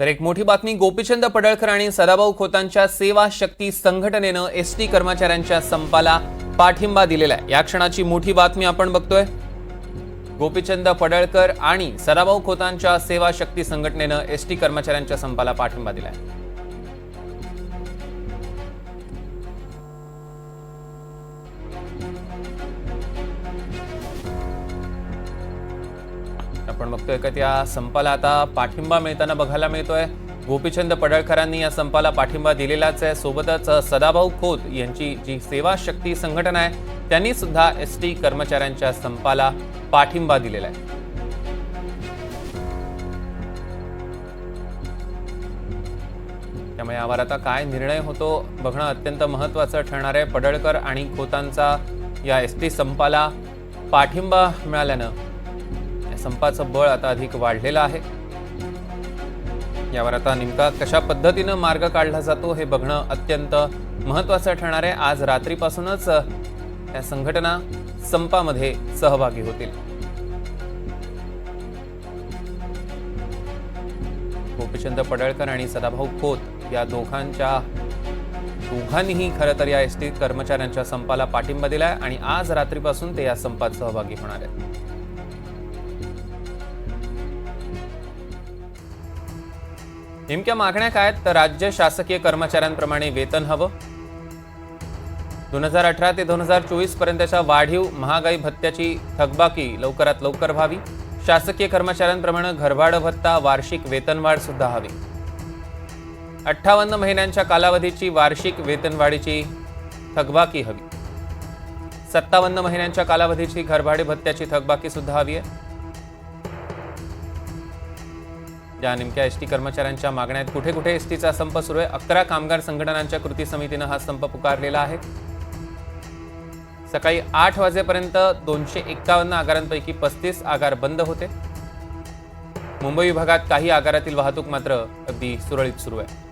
तर एक मोठी बातमी गोपीचंद पडळकर आणि सदाभाऊ खोतांच्या सेवा शक्ती संघटनेनं एस टी कर्मचाऱ्यांच्या संपाला पाठिंबा दिलेला आहे. या क्षणाची मोठी बातमी आपण बघतोय. गोपीचंद पडळकर आणि सदाभाऊ खोतांच्या सेवा शक्ती संघटनेनं एस टी कर्मचाऱ्यांच्या संपाला पाठिंबा दिलाय. आपण बघतोय का त्या संपाला आता पाठिंबा मिळताना बघायला मिळतोय. गोपीचंद पडळकरांनी या संपाला पाठिंबा दिलेलाच आहे. सोबतच सदाभाऊ खोत यांची जी सेवा शक्ती संघटना आहे त्यांनी सुद्धा एस टी कर्मचाऱ्यांच्या संपाला पाठिंबा दिलेला आहे. त्यामुळे यावर आता काय निर्णय होतो बघणं अत्यंत महत्त्वाचं ठरणार आहे. पडळकर आणि खोतांचा या एस टी संपाला पाठिंबा मिळाल्यानं संपाचं बळ आता अधिक वाढलेलं आहे. यावर आता नेमका कशा पद्धतीनं मार्ग काढला जातो हे बघणं अत्यंत महत्त्वाचं ठरणार आहे. आज रात्रीपासूनच या संघटना संपामध्ये सहभागी होतील. गोपीचंद पडळकर आणि सदाभाऊ खोत या दोघांच्या दोघांनीही खरं तर या एस टी कर्मचाऱ्यांच्या संपाला पाठिंबा दिलाय आणि आज रात्रीपासून ते या संपात सहभागी होणार आहेत. नेमक्या मागण्या काय आहेत? तर राज्य शासकीय कर्मचाऱ्यांप्रमाणे वेतन हवं. दोन हजार अठरा ते दोन हजार चोवीस पर्यंतच्या वाढीव महागाई भत्त्याची थकबाकी लवकरात लवकर व्हावी. शासकीय कर्मचाऱ्यांप्रमाणे घरभाडं भत्ता वार्षिक वेतनवाढ सुद्धा हवी. अठ्ठावन्न महिन्यांच्या कालावधीची वार्षिक वेतनवाढीची थकबाकी हवी. सत्तावन्न महिन्यांच्या कालावधीची घरभाडे भत्त्याची थकबाकी सुद्धा हवी आहे. या नेमक्या एस टी कर्मचाऱ्यांच्या मागण्या आहेत कुठे कुठे एस टीचा संप सुरू आहे? अकरा कामगार संघटनांच्या कृती समितीनं हा संप पुकारलेला आहे. सकाळी आठ वाजेपर्यंत दोनशे एक्कावन्न आगारांपैकी पस्तीस आगार बंद होते. मुंबई विभागात काही आगारातील वाहतूक मात्र अगदी सुरळीत सुरू आहे.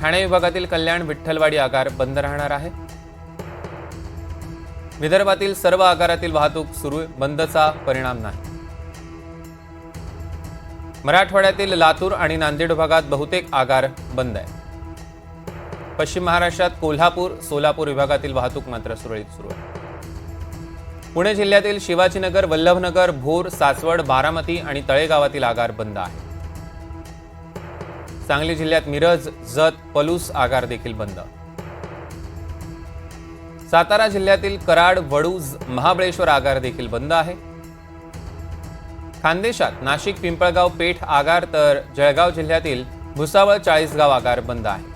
ठाणे विभागातील कल्याण विठ्ठलवाडी आगार बंद राहणार आहे. विदर्भातील सर्व आगारातील वाहतूक सुरू आहे. बंदचा परिणाम नाही. मराठवाड्यातील लातूर आणि नांदेड विभागात बहुतेक आगार बंद आहे पश्चिम महाराष्ट्रात कोल्हापूर सोलापूर विभागातील वाहतूक मात्र सुरळीत सुरू आहे. पुणे जिल्ह्यातील शिवाजीनगर वल्लभनगर भोर सासवड बारामती आणि तळेगावातील आगार बंद आहे सांगली जिल्ह्यात मिरज जत पलूस आगार देखील बंद. सातारा जिल्ह्यातील कराड वडूज महाबळेश्वर आगार देखील बंद आहे. खानदेशात नाशिक पिंपळगाव पेठ आगार तर जळगाव जिल्ह्यातील भुसावळ चाळीसगाव आगार बंद आहे.